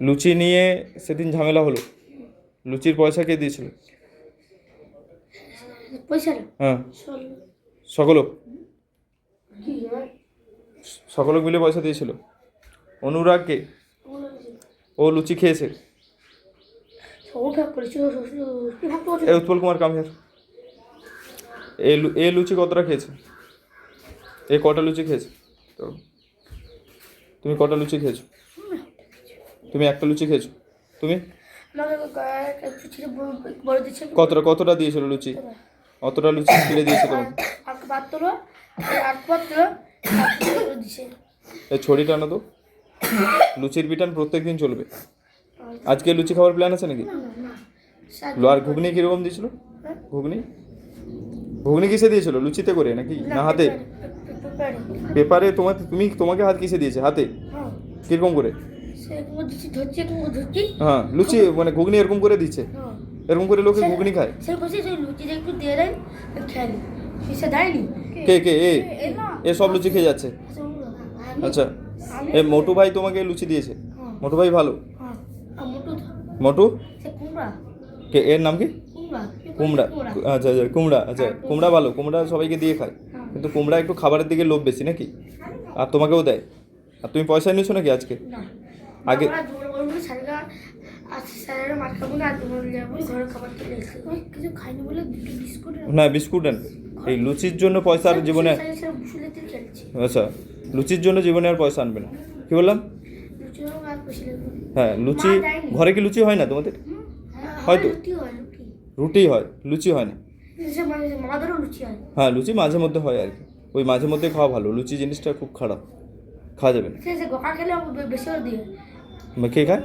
লুচি নিয়ে সেদিন ঝামেলা হলো। লুচির পয়সা কে দিয়েছিল? হ্যাঁ। সকলক? সকলক মিলে পয়সা দিয়েছিল। অনুরাগকে ও লুচি খেয়েছে। এ উৎপল কুমার কামিয়ার। এ এ লুচি কতটা খেয়েছে? এ কটা লুচি খেয়েছে? তো তুমি কটা লুচি খেয়েছো? তুমি একটা লুচি খেয়েছো? তুমি? কতটা কতটা দিয়েছিল লুচি? অতটা লুচি ছিলে দিয়েছে তোমাকে? ছড়িটা আনো তো। লুচির বিটান প্রত্যেক দিন চলবে। আজকে লুচি খাওয়ার প্ল্যান আছে নাকি? না না না আর ঘুগনি কীরকম দিয়েছিল? ঘুগনি? ঘুগনি কিসে দিয়েছিল? লুচিতে করে নাকি? না হাতে? পেপারে। পেপারে তোমার তুমি তোমাকে হাত কিসে দিয়েছে? হাতে? হ্যাঁ। কীরকম করে? হ্যাঁ লুচি মানে ঘুগনি এরকম করে দিচ্ছে। হ্যাঁ। এরকম করে লোকে ঘুগনি খায়। সে বলছে যে লুচিটা একটু দিয়ে দেয় খেয়ালি সে দেয়নি? কে? কে এ? এ সব লুচি খেয়ে যাচ্ছে। আচ্ছা এ মোটু ভাই তোমাকে লুচি দিয়েছে। হ্যাঁ। মোটু ভাই ভালো। হ্যাঁ। মোটু মোটু? সে কুমড়া। কে এর নাম কি? কুমড়া। কুমড়া। আচ্ছা আচ্ছা কুমড়া। আচ্ছা কুমড়া ভালো। কুমড়া সবাইকে দিয়ে খায়। কিন্তু কুমড়া একটু খাবারের দিকে লোভ বেশি নাকি? আর তোমাকেও দেয়? আর তুমি পয়সা নিয়েছো নাকি আজকে? না। আগে- না বিস্কুট এই লুচির জন্য পয়সা আর জীবনে আচ্ছা লুচির জন্য জীবনে আর পয়সা আনবে না। কি বললাম? হ্যাঁ লুচি ঘরে কি লুচি হয় না তোমাদের? হয়তো। হয়তো রুটি হয় হয় লুচি। হয় না। মানে হয়। হ্যাঁ লুচি মাঝে মধ্যে হয় আর কি। ওই মাঝে মধ্যে খাওয়া ভালো। লুচি জিনিসটা খুব খারাপ। খাওয়া যাবে না। কে খায়?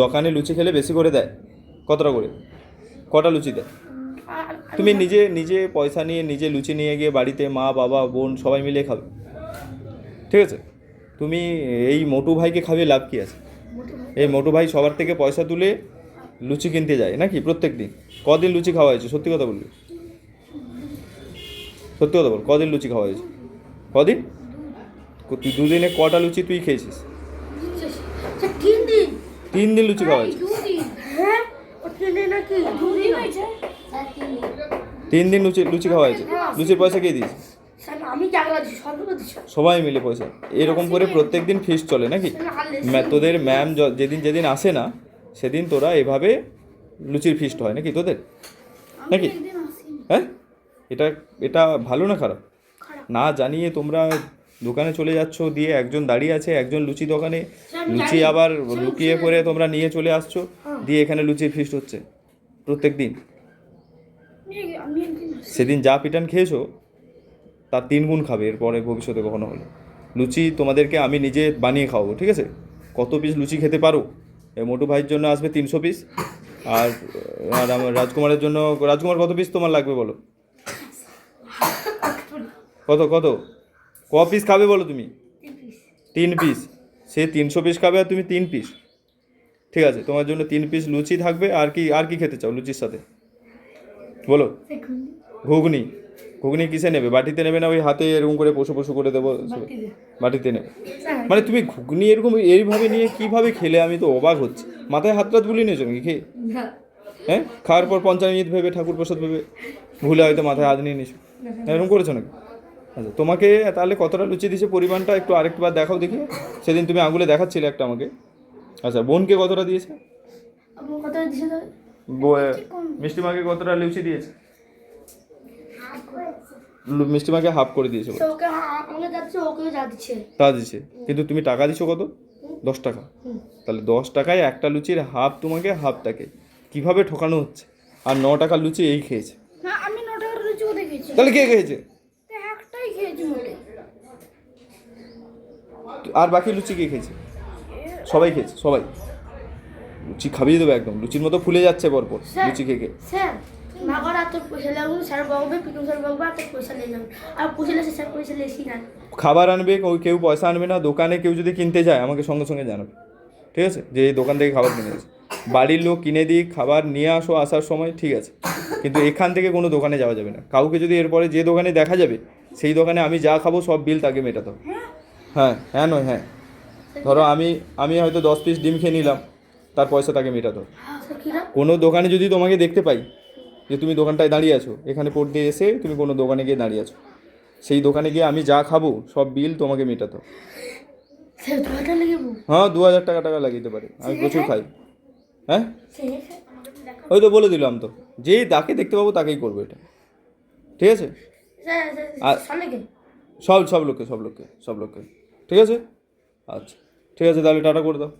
দোকানে লুচি খেলে বেশি করে দেয়? কতটা করে? কটা লুচি দেয়? তুমি নিজে নিজে পয়সা নিয়ে নিজে লুচি নিয়ে গিয়ে বাড়িতে মা বাবা বোন সবাই মিলে খাবে? ঠিক আছে? তুমি এই মোটু ভাইকে খাবে লাভ কি আছে? এই মোটু ভাই সবার থেকে পয়সা তুলে লুচি কিনতে যায় নাকি প্রত্যেক দিন? কদিন লুচি খাওয়া হয়েছে? সত্যি কথা বলবি? সত্যি কথা বল কদিন লুচি খাওয়া হয়েছে? কদিন? তুই দুদিনে কটা লুচি তুই খেয়েছিস? তিন দিন তিন দিন লুচি খাওয়া হয়েছে। তিন দিন লুচি লুচি খাওয়া হয়েছে। লুচির পয়সা কে দিচ্ছি সবাই মিলে পয়সা। এরকম করে প্রত্যেক দিন ফিস্ট চলে নাকি? তোদের ম্যাম য- যেদিন যেদিন আসে না সেদিন তোরা এভাবে লুচির ফিস্ট হয় নাকি তোদের? নাকি? হ্যাঁ? এটা এটা ভালো না খারাপ। না জানিয়ে তোমরা দোকানে চলে যাচ্ছ দিয়ে একজন দাঁড়িয়ে আছে একজন লুচি দোকানে। লুচি আবার লুকিয়ে লুচি করে তোমরা নিয়ে চলে আসছো হ্যাঁ। দিয়ে এখানে লুচির ফিস্ট হচ্ছে প্রত্যেক দিন। সেদিন যা পিটান খেয়েছো তার তিন গুণ খাবে এরপরে ভবিষ্যতে কখনো হলে। লুচি তোমাদেরকে আমি নিজে বানিয়ে খাওয়াবো ঠিক আছে? কত পিস লুচি খেতে পারো? এই মোটু ভাইয়ের জন্য আসবে তিনশো পিস আর আর আমার রাজকুমারের জন্য রাজকুমার কত পিস তোমার লাগবে বলো? কত কত? ক পিস খাবে বলো তুমি? তিন পিস সে তিনশো পিস খাবে আর তুমি তিন পিস ঠিক আছে তোমার জন্য তিন পিস লুচি থাকবে। আর কি আর কি খেতে চাও লুচির সাথে? বলো। ঘুগনি। ঘুগনি। কিসে নেবে? বাটিতে নেবে না ওই হাতে এরকম করে পশু পশু করে দেবো? বাটিতে। নেবে। মানে তুমি ঘুগনি এরকম এইভাবে নিয়ে কীভাবে খেলে? আমি তো অবাক হচ্ছি। মাথায় হাত টাত বুলিয়ে নিয়েছো নাকি? খেয়ে হ্যাঁ? খাওয়ার পর পঞ্চামৃত ভেবে ঠাকুর প্রসাদ ভেবে ভুলে হয়তো মাথায় হাত নিয়ে নিয়েছো। এরকম করেছ নাকি? আচ্ছা তোমাকে তাহলে কতটা লুচি দিয়েছে পরিমাণটা একটু আরেকবার দেখাও দেখি। সেদিন তুমি আঙুলে দেখাচ্ছিলে একটা আমাকে। আচ্ছা বোনকে কতটা দিয়েছে? বো- মিষ্টিমাকে কতটা লুচি দিয়েছে? লু- মিষ্টিমাকে হাফ করে দিয়েছে তা দিচ্ছে কিন্তু তুমি টাকা দিছো কত? দশ টাকা। তাহলে দশ টাকায় একটা লুচির হাফ তোমাকে হাফ তাকে কীভাবে ঠকানো হচ্ছে? আর ন টাকার লুচি এই খেয়েছি। তাহলে কে খেয়েছে তো একটাই খেয়েছি মোটে আর বাকি লুচি কে খেয়েছে? সবাই খেয়েছে সবাই। লুচি খাবিয়ে দেবে একদম লুচির মতো ফুলে যাচ্ছে পরপর লুচি খেয়ে খেয়ে। খাবার আনবে কেউ পয়সা আনবে না দোকানে কেউ যদি কিনতে যায় আমাকে সঙ্গে সঙ্গে জানাবে। ঠিক আছে? যে এই দোকান থেকে খাবার কিনে বাড়ির লোক কিনে দিই খাবার নিয়ে আসো আসার সময় ঠিক আছে। কিন্তু এখান থেকে কোনো দোকানে যাওয়া যাবে না। কাউকে যদি এরপরে যে দোকানে দেখা যাবে সেই দোকানে আমি যা খাব সব বিল তাকে মেটাতে হবে। হ্যাঁ হ্যাঁ নয় হ্যাঁ। ধরো আমি আমি হয়তো দশ পিস ডিম খেয়ে নিলাম তার পয়সা তাকে মেটাতে। হবে কোনো দোকানে যদি তোমাকে দেখতে পাই যে তুমি দোকানটায় দাঁড়িয়ে আছো এখানে পড়তে এসে তুমি কোনো দোকানে গিয়ে দাঁড়িয়ে আছো সেই দোকানে গিয়ে আমি যা খাব সব বিল তোমাকে মেটাতে। হ্যাঁ দু হাজার টাকা টাকা লাগিয়ে দিতে পারি। আমি প্রচুর খাই? হ্যাঁ? ওই তো বলে দিলাম তো। যেই তাকে দেখতে পাবো তাকেই করব এটা। ঠিক আছে? আর- স্যার লেগে সব সব লোককে সব লোককে সব লোককে। ঠিক আছে? আচ্ছা। ঠিক আছে তাহলে টাটা করে দাও।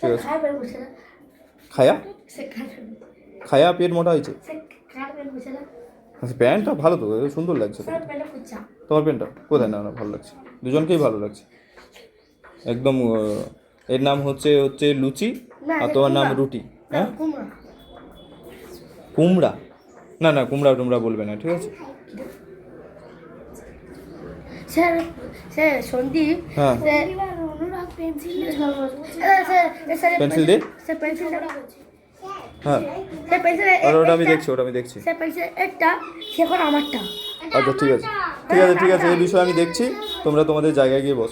ঠিক আছে। খায় খায়া? পেট মোটা হয়েছে? আচ্ছা প্যান্টটা ভালো তো সুন্দর লাগছে তোমার প্যান্টটা কোথায়? না না ভালো লাগছে। দুজনকেই ভালো লাগছে। একদম এর নাম হচ্ছে হচ্ছে লুচি আর তোমার নাম রুটি হ্যাঁ? কুমড়া। কুমড়া। না না কুমড়া টুমড়া বলবে না ঠিক আছে? স্যার স্যার সন্দীপ হ্যাঁ। পেন্সিল দিয়ে স্যার পেন্সিল হ্যাঁ। স্যার পেন্সিল আর ওটা আমি দেখছি ওটা আমি দেখছি। স্যার পেন্সিল একটা সেখন আমারটা। আচ্ছা ঠিক আছে। ঠিক আছে ঠিক আছে এই বিষয়ে আমি দেখছি। তোমরা তোমাদের জায়গায় গিয়ে বসো।